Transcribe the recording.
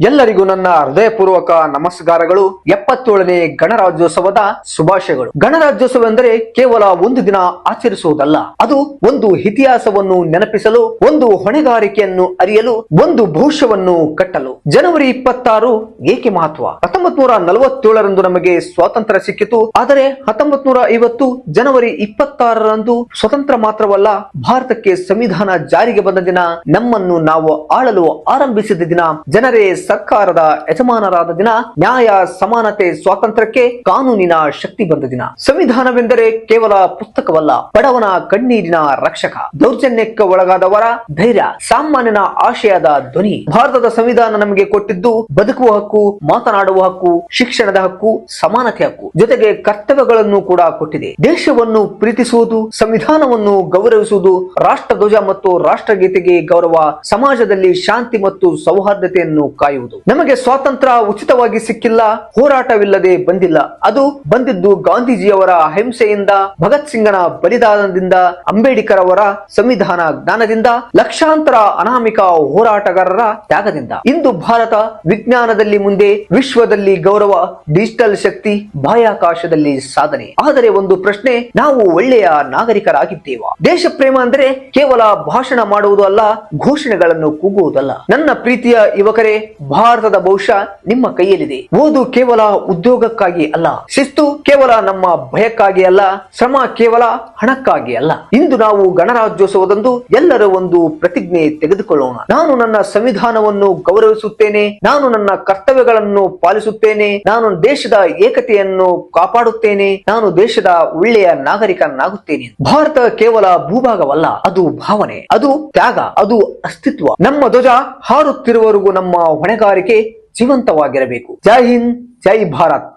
ಎಲ್ಲರಿಗೂ ನನ್ನ ಹೃದಯಪೂರ್ವಕ ನಮಸ್ಕಾರಗಳು. ಎಪ್ಪತ್ತೇಳನೇ ಗಣರಾಜ್ಯೋತ್ಸವದ ಶುಭಾಶಯಗಳು. ಗಣರಾಜ್ಯೋತ್ಸವ ಎಂದರೆ ಕೇವಲ ಒಂದು ದಿನ ಆಚರಿಸುವುದಲ್ಲ. ಅದು ಒಂದು ಇತಿಹಾಸವನ್ನು ನೆನಪಿಸಲು, ಒಂದು ಹೊಣೆಗಾರಿಕೆಯನ್ನು ಅರಿಯಲು, ಒಂದು ಭವಿಷ್ಯವನ್ನು ಕಟ್ಟಲು. ಜನವರಿ ಇಪ್ಪತ್ತಾರು ಏಕೆ ಮಹತ್ವ? ಹತ್ತೊಂಬತ್ ನೂರ ನಲವತ್ತೇಳರಂದು ನಮಗೆ ಸ್ವಾತಂತ್ರ್ಯ ಸಿಕ್ಕಿತು. ಆದರೆ ಹತ್ತೊಂಬತ್ ನೂರ ಐವತ್ತು ಜನವರಿ ಇಪ್ಪತ್ತಾರರಂದು ಸ್ವತಂತ್ರ ಮಾತ್ರವಲ್ಲ, ಭಾರತಕ್ಕೆ ಸಂವಿಧಾನ ಜಾರಿಗೆ ಬಂದ ದಿನ ನಮ್ಮನ್ನು ನಾವು ಆಳಲು ಆರಂಭಿಸಿದ ದಿನ. ಜನರೇ ಸರ್ಕಾರದ ಯಜಮಾನರಾದ ದಿನ ನ್ಯಾಯ, ಸಮಾನತೆ, ಸ್ವಾತಂತ್ರ್ಯಕ್ಕೆ ಕಾನೂನಿನ ಶಕ್ತಿ ಬಂದ ದಿನ. ಸಂವಿಧಾನವೆಂದರೆ ಕೇವಲ ಪುಸ್ತಕವಲ್ಲ, ಬಡವನ ಕಣ್ಣೀರಿನ ರಕ್ಷಕ, ದೌರ್ಜನ್ಯಕ್ಕೆ ಒಳಗಾದವರ ಧೈರ್ಯ, ಸಾಮಾನ್ಯನ ಆಶಯದ ಧ್ವನಿ. ಭಾರತದ ಸಂವಿಧಾನ ನಮಗೆ ಕೊಟ್ಟಿದ್ದು ಬದುಕುವ ಹಕ್ಕು, ಮಾತನಾಡುವ ಹಕ್ಕು, ಶಿಕ್ಷಣದ ಹಕ್ಕು ಸಮಾನತೆ ಹಕ್ಕು. ಜೊತೆಗೆ ಕರ್ತವ್ಯಗಳನ್ನು ಕೂಡ ಕೊಟ್ಟಿದೆ. ದೇಶವನ್ನು ಪ್ರೀತಿಸುವುದು, ಸಂವಿಧಾನವನ್ನು ಗೌರವಿಸುವುದು, ರಾಷ್ಟ್ರಧ್ವಜ ಮತ್ತು ರಾಷ್ಟ್ರಗೀತೆಗೆ ಗೌರವ, ಸಮಾಜದಲ್ಲಿ ಶಾಂತಿ ಮತ್ತು ಸೌಹಾರ್ದತೆಯನ್ನು ಕಾಯುವುದು. ನಮಗೆ ಸ್ವಾತಂತ್ರ್ಯ ಉಚಿತವಾಗಿ ಸಿಕ್ಕಿಲ್ಲ, ಹೋರಾಟವಿಲ್ಲದೆ ಬಂದಿಲ್ಲ. ಅದು ಬಂದಿದ್ದು ಗಾಂಧೀಜಿಯವರ ಅಹಿಂಸೆಯಿಂದ, ಭಗತ್ ಸಿಂಗನ ಬಲಿದಾನದಿಂದ ಅಂಬೇಡ್ಕರ್ ಅವರ ಸಂವಿಧಾನ ಜ್ಞಾನದಿಂದ, ಲಕ್ಷಾಂತರ ಅನಾಮಿಕ ಹೋರಾಟಗಾರರ ತ್ಯಾಗದಿಂದ. ಇಂದು ಭಾರತ ವಿಜ್ಞಾನದಲ್ಲಿ ಮುಂದೆ, ವಿಶ್ವದಲ್ಲಿ ಗೌರವ, ಡಿಜಿಟಲ್ ಶಕ್ತಿ, ಬಾಹ್ಯಾಕಾಶದಲ್ಲಿ ಸಾಧನೆ. ಆದರೆ ಒಂದು ಪ್ರಶ್ನೆ, ನಾವು ಒಳ್ಳೆಯ ನಾಗರಿಕರಾಗಿದ್ದೇವಾ? ದೇಶ ಪ್ರೇಮ ಅಂದ್ರೆ ಕೇವಲ ಭಾಷಣ ಮಾಡುವುದು ಅಲ್ಲ, ಘೋಷಣೆಗಳನ್ನು ಕೂಗುವುದಲ್ಲ. ನನ್ನ ಪ್ರೀತಿಯ ಯುವಕರೇ ಭಾರತದ ಬಹುಶಃ ನಿಮ್ಮ ಕೈಯಲ್ಲಿದೆ. ಓದು ಕೇವಲ ಉದ್ಯೋಗಕ್ಕಾಗಿ ಅಲ್ಲ. ಶಿಸ್ತು ಕೇವಲ ನಮ್ಮ ಭಯಕ್ಕಾಗಿ ಅಲ್ಲ. ಶ್ರಮ ಕೇವಲ ಹಣಕ್ಕಾಗಿ ಅಲ್ಲ. ಇಂದು ನಾವು ಗಣರಾಜ್ಯೋತ್ಸವದಂದು ಎಲ್ಲರ ಒಂದು ಪ್ರತಿಜ್ಞೆ ತೆಗೆದುಕೊಳ್ಳೋಣ. ನಾನು ನನ್ನ ಸಂವಿಧಾನವನ್ನು ಗೌರವಿಸುತ್ತೇನೆ. ನಾನು ನನ್ನ ಕರ್ತವ್ಯಗಳನ್ನು ಪಾಲಿಸುತ್ತೇನೆ. ನಾನು ದೇಶದ ಏಕತೆಯನ್ನು ಕಾಪಾಡುತ್ತೇನೆ. ನಾನು ದೇಶದ ಒಳ್ಳೆಯ ನಾಗರಿಕನಾಗುತ್ತೇನೆ. ಭಾರತ ಕೇವಲ ಭೂಭಾಗವಲ್ಲ, ಅದು ಭಾವನೆ, ಅದು ತ್ಯಾಗ, ಅದು ಅಸ್ತಿತ್ವ. ನಮ್ಮ ಧ್ವಜ ಹಾರುತ್ತಿರುವವರೆಗೂ ನಮ್ಮ ಹೊಣೆಗಾರಿಕೆ ಜೀವಂತವಾಗಿರಬೇಕು. ಜೈ ಹಿಂದ್ ಜೈ ಭಾರತ್.